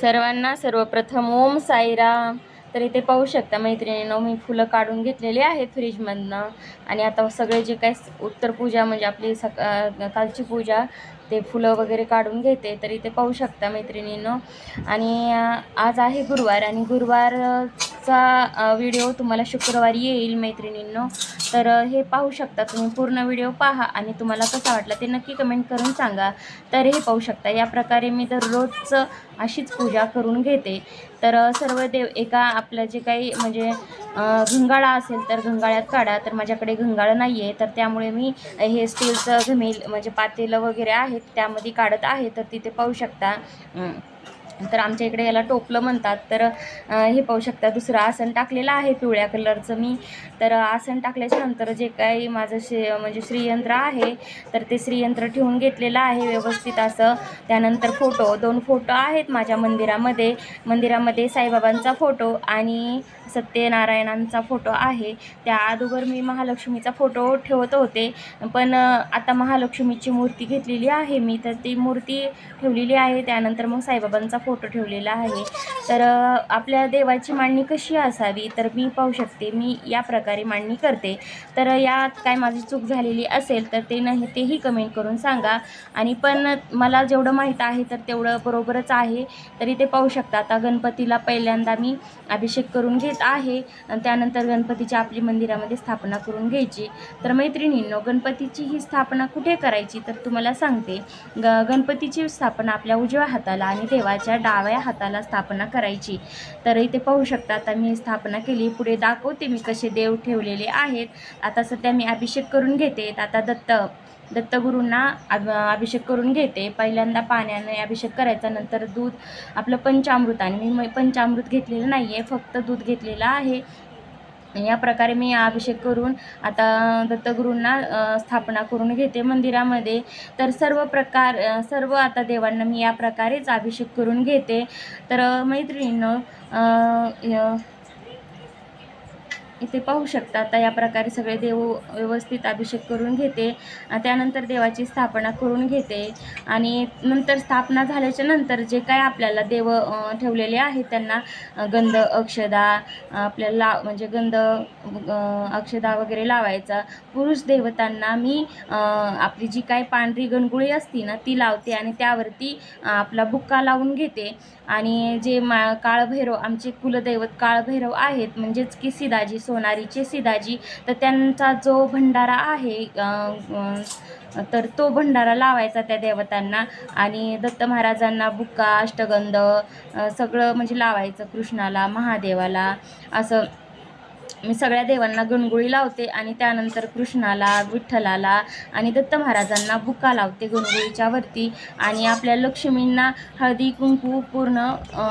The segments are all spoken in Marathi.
सर्वांना सर्वप्रथम ओम साईराम. तर इथे पाहू शकता मैत्रिणीनं मी फुलं काढून घेतलेली आहेत फ्रीजमधनं आणि आता सगळे जे काही उत्तर पूजा म्हणजे आपली सका कालची पूजा ते फुलं वगैरे काढून घेते तरी ते पाहू शकता मैत्रिणीनं. आणि आज आहे गुरुवार आणि गुरुवारचा व्हिडिओ तुम्हाला शुक्रवारी येईल मैत्रिणींनो. तर हे पाहू शकता तुम्ही पूर्ण व्हिडिओ पहा आणि तुम्हाला कसा वाटला ते नक्की कमेंट करून सांगा. तर हे पाहू शकता या प्रकारे मी दररोज अशीच पूजा करून घेते. तर सर्व देव एका आपलं जे काही म्हणजे घंगाळा असेल तर घंगाळ्यात काढा तर माझ्याकडे घंगाळं नाही आहे तर त्यामुळे मी हे स्टीलचं घमेल म्हणजे पातेलं वगैरे आहेत त्यामध्ये काढत आहे तर तिथे पाहू शकता. तर आमच्या इकडे याला टोपलं म्हणतात. तर हे पाहू शकता दुसरं आसन टाकलेलं आहे पिवळ्या कलरचं मी. तर आसन टाकल्याच्या नंतर जे काही माझं शे म्हणजे श्रीयंत्र आहे तर ते श्रीयंत्र ठेवून घेतलेलं आहे व्यवस्थित असं. त्यानंतर फोटो दोन फोटो आहेत माझ्या मंदिरामध्ये. मंदिरामध्ये साईबाबांचा फोटो आणि सत्यनारायणांचा फोटो आहे. त्या अगोदर मी महालक्ष्मीचा फोटो ठेवत होते. पण आता महालक्ष्मीची मूर्ती घेतलेली आहे मी. तर ती मूर्ती ठेवलेली आहे. त्यानंतर मग साईबाबांचा फोटो फोटो ठेवलेला आहे. तर आपल्या देवाची मांडणी कशी असावी? तर मी पाहू शकते. मी या प्रकारे मांडणी करते. तर यात काय माझी चूक झालेली असेल तर ते नाही तेही कमेंट करून सांगा. आणि पण मला जेवढं माहीत आहे तर तेवढं बरोबरच आहे. तरी ते पाहू शकता. आता गणपतीला पहिल्यांदा मी अभिषेक करून घेत आहे. आणि त्यानंतर गणपतीची आपली मंदिरामध्ये स्थापना करून घ्यायची. तर मैत्रिणींनो गणपतीची ही स्थापना कुठे करायची? तर तुम्हाला सांगते. ग गणपतीची स्थापना आपल्या उजव्या हाताला आणि देवाच्या डाव्या हाताला स्थापना करायची. तर इथे पाहू शकता आता मी स्थापना केली पुढे दाखवते मी कसे देव ठेवलेले आहेत. आता सध्या मी अभिषेक करून घेते. आता दत्त दत्तगुरूंना अभ अभिषेक करून घेते. पहिल्यांदा पाण्याने अभिषेक करायचा नंतर दूध. आपलं पंचामृत आणि मी म- पंचामृत घेतलेलं नाही आहे फक्त दूध घेतलेलं आहे. या प्रकारे मी अभिषेक करून आता दत्तगुरूंना स्थापना करून घेते मंदिरामध्ये. तर सर्व प्रकार सर्व आता देवांना मी या प्रकारेच अभिषेक करून घेते. तर मैत्रिणीनं इथे पाहू शकता. आता या प्रकारे सगळे देव व्यवस्थित अभिषेक करून घेते. त्यानंतर देवाची स्थापना करून घेते. आणि नंतर स्थापना झाल्याच्यानंतर जे काय आपल्याला देव ठेवलेले आहेत त्यांना गंध अक्षदा आपल्याला लाव म्हणजे गंध अक्षदा वगैरे लावायचा. पुरुष देवतांना मी आपली जी काय पांढरी गणगुळी असती ना ती लावते आणि त्यावरती आपला बुक्का लावून घेते. आणि जे मा काळभैरव आमचे कुलदैवत काळभैरव आहेत म्हणजेच की सिदाजी सोनारीचे सिदाजी. तर त्यांचा जो भंडारा आहे तर तो भंडारा लावायचा त्या देवतांना. आणि दत्त महाराजांना बुक्का अष्टगंध सगळं म्हणजे लावायचं कृष्णाला महादेवाला. असं मी सगळ्या देवांना गणगोळी लावते आणि त्यानंतर कृष्णाला विठ्ठलाला आणि दत्त महाराजांना बुका लावते गणगोळीच्या वरती. आणि आपल्या लक्ष्मींना हळदी कुंकू पूर्ण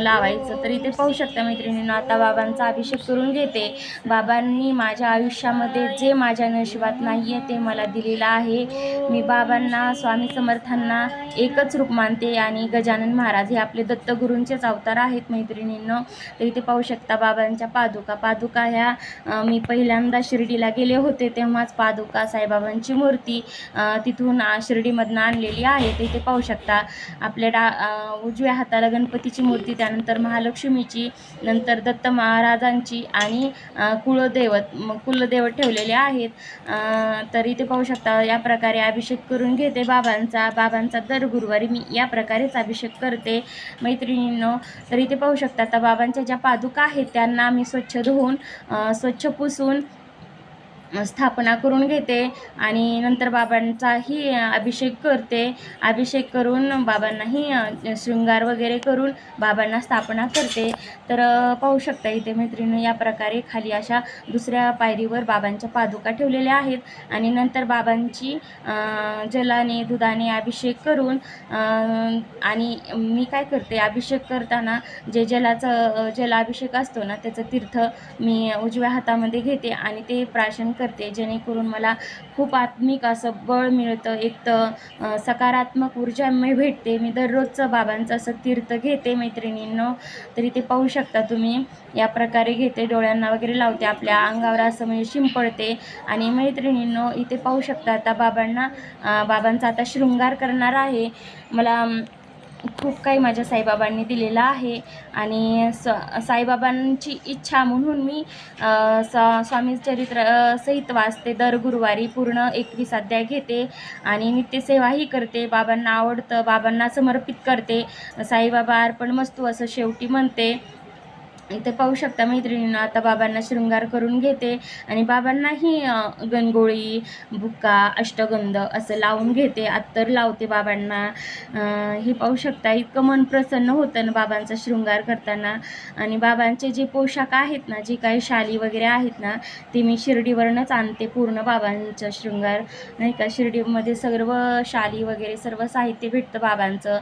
लावायचं. तर इथे पाहू शकता मैत्रिणींना आता बाबांचा अभिषेक करून घेते. बाबांनी माझ्या आयुष्यामध्ये जे माझ्या नशिबात नाही आहे ते मला दिलेलं आहे. मी बाबांना स्वामी समर्थांना एकच रूप मानते आणि गजानन महाराज हे आपले दत्तगुरूंचेच अवतार आहेत मैत्रिणींना. तर इथे पाहू शकता बाबांच्या पादुका. पादुका ह्या मी पहिल्यांदा शिर्डीला गेले होते तेव्हाच पादुका साईबाबांची मूर्ती तिथून शिर्डीमधनं आणलेली आहे. ते इथे पाहू शकता आपल्या डा उजव्या हाताला गणपतीची मूर्ती त्यानंतर महालक्ष्मीची नंतर दत्त महाराजांची आणि कुळदैवत कुलदैवत ठेवलेले आहेत. तरी तर इथे पाहू शकता या प्रकारे अभिषेक करून घेते बाबांचा. बाबांचा दर गुरुवारी मी या प्रकारेच अभिषेक करते मैत्रिणींनो. तर इथे पाहू शकता आता बाबांच्या ज्या पादुका आहेत त्यांना मी स्वच्छ धुवून स्वच्छ पुसून स्थापना करून घेते आणि नंतर बाबांचाही अभिषेक करते. अभिषेक करून बाबांनाही शृंगार वगैरे करून बाबांना स्थापना करते. तर पाहू शकता इथे मैत्रिणी या प्रकारे खाली अशा दुसऱ्या पायरीवर बाबांच्या पादुका ठेवलेल्या आहेत आणि नंतर बाबांची जलाने दुधाने अभिषेक करून आणि मी काय करते अभिषेक करताना जे जलाचं जलाभिषेक असतो ना त्याचं तीर्थ मी उजव्या हातामध्ये घेते आणि ते प्राशन करते जेणेकरून मला खूप आत्मिक असं बळ मिळतं. एक तर सकारात्मक ऊर्जा मी भेटते. मी दररोजचं बाबांचं असं तीर्थ घेते मैत्रिणींनो. तरी ते पाहू शकता तुम्ही. या प्रकारे घेते डोळ्यांना वगैरे लावते आपल्या अंगावर असं म्हणजे शिंपडते. आणि मैत्रिणींनो इथे पाहू शकता आता बाबांना बाबांचा आता शृंगार करणार आहे. मला खूप काही माझ्या साईबाबांनी दिलेलं आहे आणि स साईबाबांची इच्छा म्हणून मी स स्वामी चरित्र सहित वाचते. दर गुरुवारी पूर्ण एकवीस अध्याय घेते आणि नित्यसेवाही करते. बाबांना आवडतं बाबांना समर्पित करते. साईबाबा अर्पण मस्तू असं शेवटी म्हणते. इथे पाहू शकता मैत्रिणींना आता बाबांना शृंगार करून घेते आणि बाबांनाही गणगोळी बुक्का अष्टगंध असं लावून घेते. अत्तर लावते बाबांना. हे पाहू शकता इतकं मन प्रसन्न होतं ना बाबांचा शृंगार करताना. आणि बाबांचे जे पोशाख आहेत ना जे काही शाली वगैरे आहेत ना ते मी शिर्डीवरूनच आणते पूर्ण बाबांचं शृंगार. नाही का शिर्डीमध्ये सर्व शाली वगैरे सर्व साहित्य भेटतं बाबांचं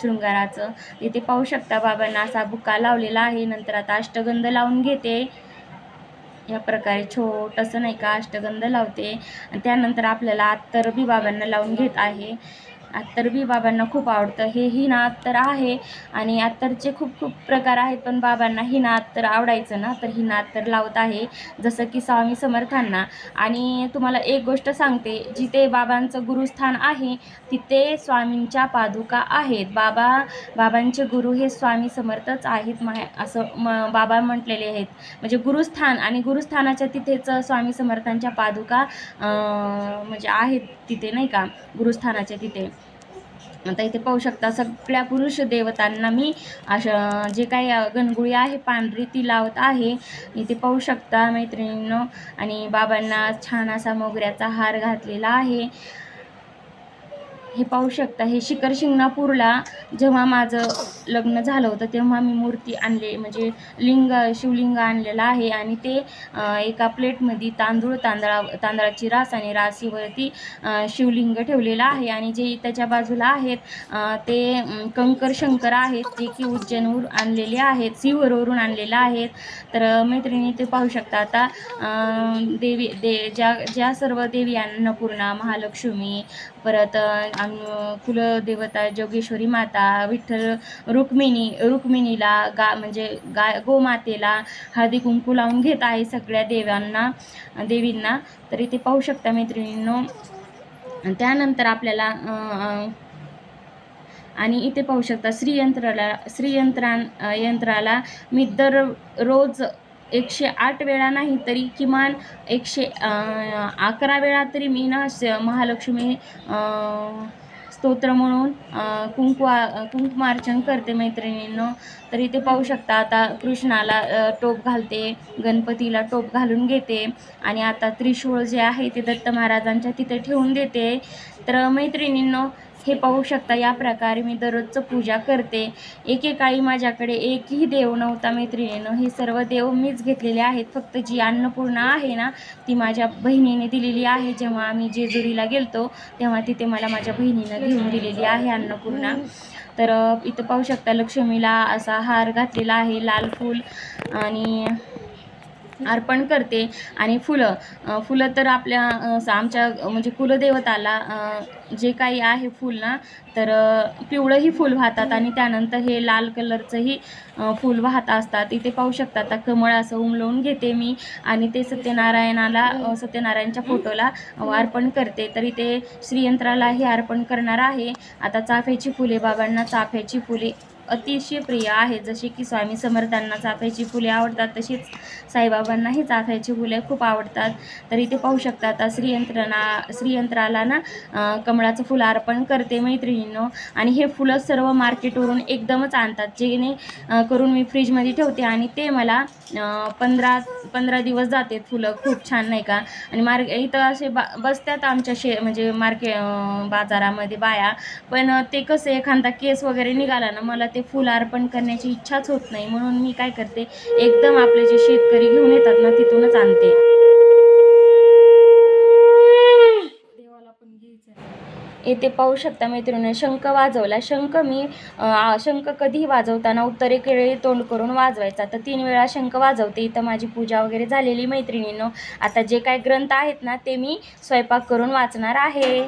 शृंगाराचं. इथे पाहू शकता बाबांना असा बुक्का लावलेला आहे. नंतर आता अष्टगंध लावून घेते. या प्रकारे छोटंसं नाही का अष्टगंध लावते. त्यानंतर आपल्याला तर बी बाबांना लावून घेत आहे. अत्तरबी बाबांना खूप आवडतं. हे ना अत्तर आहे आणि अत्तरचे खूप खूप प्रकार आहेत. पण बाबांना ही ना अत्तर आवडायचं ना तर ही ना अत्तर लावत आहे जसं की स्वामी समर्थांना. आणि तुम्हाला एक गोष्ट सांगते जिथे बाबांचं गुरुस्थान आहे तिथे स्वामींच्या पादुका आहेत. बाबा बाबांचे गुरु हे स्वामी समर्थच आहेत माहे असं म बाबा म्हटलेले आहेत. म्हणजे गुरुस्थान आणि गुरुस्थानाच्या तिथेच स्वामी समर्थांच्या पादुका म्हणजे आहेत तिथे नाही का? गुरुस्थानाच्या तिथे. आता इथे पाहू शकता सगळ्या पुरुष देवतांना मी अशा जे काही गणगुळी आहे पांढरी ती लावत आहे. इथे पाहू शकता मैत्रिणींनो आणि बाबांना छान असा मोगऱ्याचा हार घातलेला आहे. हे पाहू शकता. हे शिखर शिंगणापूरला जेव्हा माझं लग्न झालं होतं तेव्हा मी मूर्ती आणले म्हणजे लिंग शिवलिंग आणलेलं आहे आणि ते एका प्लेटमध्ये तांदूळ तांदळा तांदळाची रास आणि राशीवरती शिवलिंग ठेवलेलं आहे आणि जे त्याच्या बाजूला आहेत ते कंकर शंकर आहेत जे की उज्जैनवरून आणलेले आहेत सिंहरवरून आणलेलं आहेत. तर मैत्रिणी ते पाहू शकता. आता देवी दे ज्या ज्या सर्व देवी अन्नपूर्णा महालक्ष्मी परत कुलदेवता जोगेश्वरी माता विठ्ठल रुक्मिणी रुक्मिणीला गा म्हणजे गा गोमातेला हळदी कुंकू लावून घेत आहे सगळ्या देवांना देवींना. तर इथे पाहू शकता मैत्रिणींनो. त्यानंतर आपल्याला आणि इथे पाहू शकता श्रीयंत्राला श्रीयंत्रा यंत्राला मी दर रोज एकशे आठ वेळा नाही तरी किमान एकशे अकरा वेळा तरी मी ना महालक्ष्मी स्तोत्र म्हणून अं, कुंकू कुंकुमार्चन करते मैत्रिणींनो. तर इथे पाहू शकता आता कृष्णाला टोप घालते गणपतीला टोप घालून घेते आणि आता त्रिशूळ जे आहे ते दत्त महाराजांच्या तिथे ठेवून देते. तर मैत्रिणींनो हे पाहू शकता या प्रकारे मी दररोजचं पूजा करते. एकेकाळी माझ्याकडे एकही देव नव्हता मैत्रिणीनं. हे सर्व देव मीच घेतलेले आहेत. फक्त जी अन्नपूर्णा आहे ना ती माझ्या बहिणीने दिलेली आहे. जेव्हा आम्ही जेजुरीला गेलतो तेव्हा तिथे मला माझ्या बहिणीनं घेऊन दिलेली आहे अन्नपूर्णा. तर इथं पाहू शकता लक्ष्मीला असा हार घातलेला आहे लाल फूल आणि अर्पण करते आणि फुलं. फुलं तर आपल्या आमच्या म्हणजे कुलदेवताला जे काही आहे फूल ना तर पिवळंही फूल वाहतात आणि त्यानंतर हे लाल कलरचंही फूल वाहत असतात. इथे पाहू शकता आता कमळ असं उमलवून घेते मी आणि ते सत्यनारायणाला सत्यनारायणच्या फोटोला अर्पण करते. तर इथे श्रीयंत्रालाही अर्पण करणार आहे. आता चाफ्याची फुले बाबांना चाफ्याची फुले अतिशय प्रिय आहे. जसे की स्वामी समर्थांना चाफ्याची फुले आवडतात तशीच साईबाबांनाही चाफ्याची फुले खूप आवडतात. तर इथे पाहू शकता आता श्रीयंत्रणा श्रीयंत्राला ना कमळाचं फुल अर्पण करते मैत्रिणींनो. आणि हे फुलं सर्व मार्केटवरून एकदमच आणतात. जेणे करून मी फ्रीजमध्ये ठेवते आणि ते मला पंधरा पंधरा दिवस जाते फुलं. खूप छान नाही का? आणि मार्ग इथं असे बा बसतात आमच्या शे म्हणजे मार्के बाजारामध्ये बाया. पण ते कसं एखादा केस वगैरे निघाला ना मला ते फुल अर्पण करण्याची इच्छाच होत नाही. म्हणून मी काय करते एकदम आपले जे शेतकरी घेऊन येतात ना तिथूनच आणते. देवाला येथे पाहू शकता मैत्रिणी शंख वाजवला. शंख मी शंख कधीही वाजवताना उत्तरेकडे तोंड करून वाजवायचा. तर तीन वेळा शंख वाजवते. इथं माझी पूजा वगैरे झालेली मैत्रिणींनो. आता जे काय ग्रंथ आहेत ना ते मी स्वयंपाक करून वाचणार आहे.